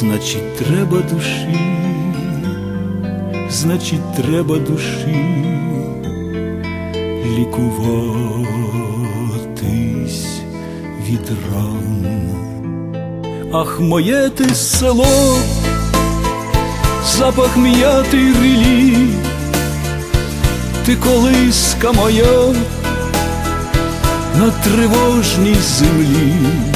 Значить, треба душі, значить, треба душі лікуватись від ран. Ах, моє ти село, запах м'ятий рілі, ти колиска моя на тривожній землі.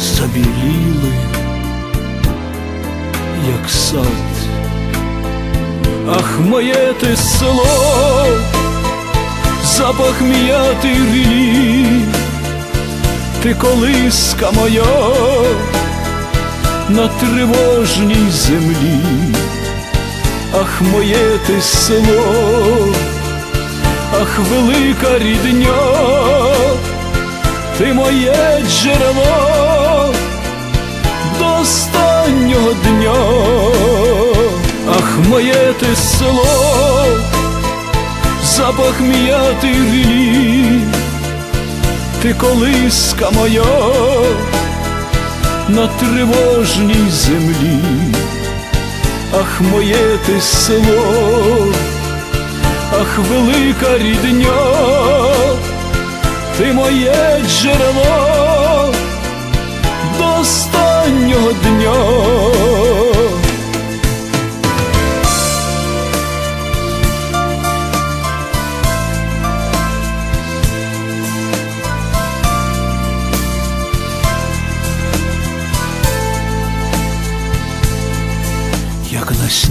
забіліли, як сад. Ах, моє ти село, запах м'яти рілі, ти колиска моя на тривожній землі, ах, моє ти село, ах, велика рідня. Ти моє джерело останнього дня, ах, моє ти село, запах м'яти рілі, ти колиска моя на тривожній землі, ах, моє ти село, ах, велика рідня. Ти моє джерело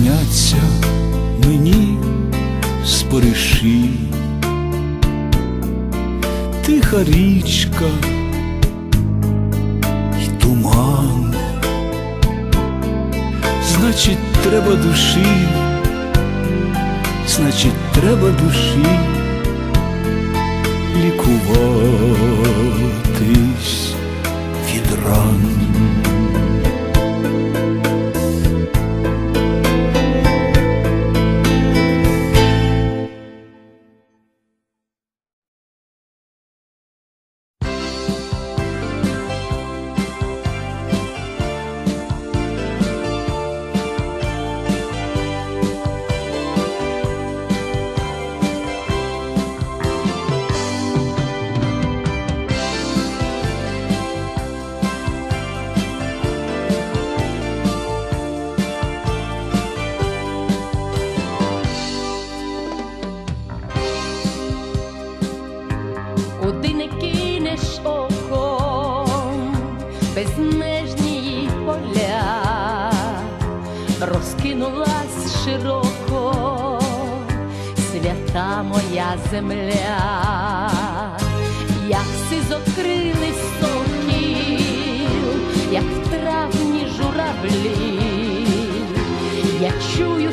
Як насняться мені спориші. Тиха річка й туман, значить, треба душі, значить, треба душі лікуватись розкинулась широко. Свята моя земля, як сизокрили сокіл, як в травні журавлі, я чую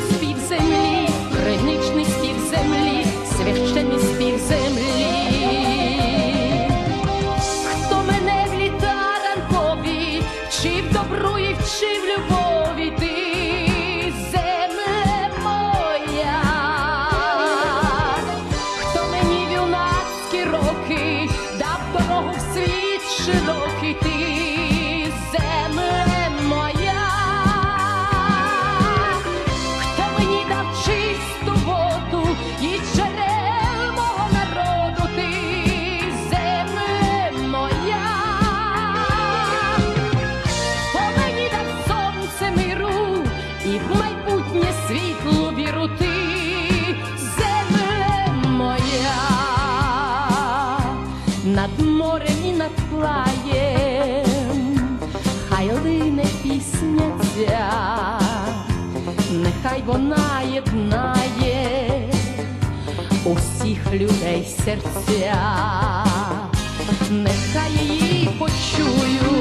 вона єднає усіх людей серця, нехай її почують